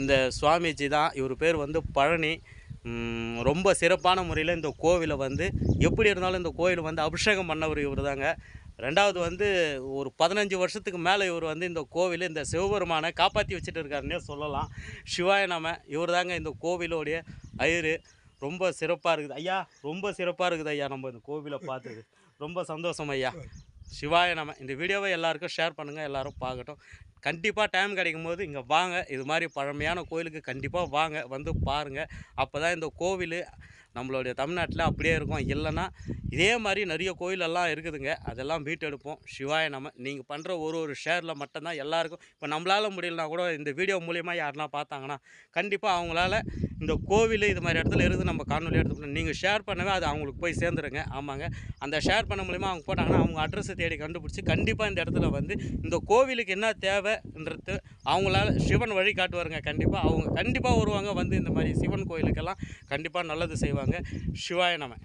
இந்த சுவாமிஜி தான் இவர் பேர் வந்து பழனி. ரொம்ப சிறப்பான முறையில் இந்த கோவிலை வந்து எப்படி இருந்தாலும் இந்த கோவில் வந்து அபிஷேகம் பண்ணவர் இவர் தாங்க. ரெண்டாவது வந்து ஒரு பதினஞ்சு வருஷத்துக்கு மேலே இவர் வந்து இந்த கோவில் இந்த சிவபெருமானை காப்பாற்றி வச்சுட்டு இருக்காருன்னே சொல்லலாம். சிவாய நாம இவர் தாங்க இந்த கோவிலோடைய ஐயரு. ரொம்ப சிறப்பாக இருக்குது. ஐயா ரொம்ப சிறப்பாக இருக்குது ஐயா நம்ம இந்த கோவிலை பார்த்தது. ரொம்ப சந்தோஷம் ஐயா. சிவாய நம்ம இந்த வீடியோவை எல்லாருக்கும் ஷேர் பண்ணுங்கள் எல்லோரும் பார்க்கட்டும். கண்டிப்பாக டைம் கிடைக்கும் போது இங்கே வாங்க. இது மாதிரி பழமையான கோயிலுக்கு கண்டிப்பாக வாங்க. வந்து பாருங்கள் அப்போ தான் இந்த கோவில் நம்மளுடைய தமிழ்நாட்டில் அப்படியே இருக்கும். இல்லைன்னா இதே மாதிரி நிறைய கோயிலெல்லாம் இருக்குதுங்க. அதெல்லாம் மீட்டெடுப்போம் சிவாய நம்ம நீங்கள் பண்ணுற ஒரு ஒரு ஷேரில் மட்டும்தான் எல்லாருக்கும் இப்போ நம்மளால் முடியலனா கூட இந்த வீடியோ மூலியமாக யாருனா பார்த்தாங்கன்னா கண்டிப்பாக அவங்களால இந்த கோவில் இது மாதிரி இடத்துல இருந்து நம்ம காணொலி எடுத்துக்கணும் நீங்கள் ஷேர் பண்ணவே அது அவங்களுக்கு போய் சேர்ந்துருங்க. ஆமாங்க. அந்த ஷேர் பண்ண மூலிமா அவங்க போட்டாங்கன்னா அவங்க அட்ரஸை தேடி கண்டுபிடிச்சி கண்டிப்பாக இந்த இடத்துல வந்து இந்த கோவிலுக்கு என்ன தேவைன்றது அவங்களால சிவன் வழி காட்டுவாருங்க. கண்டிப்பாக அவங்க கண்டிப்பாக வருவாங்க. வந்து இந்த மாதிரி சிவன் கோயிலுக்கெல்லாம் கண்டிப்பாக நல்லது செய்வாங்க. சிவாய நம்ம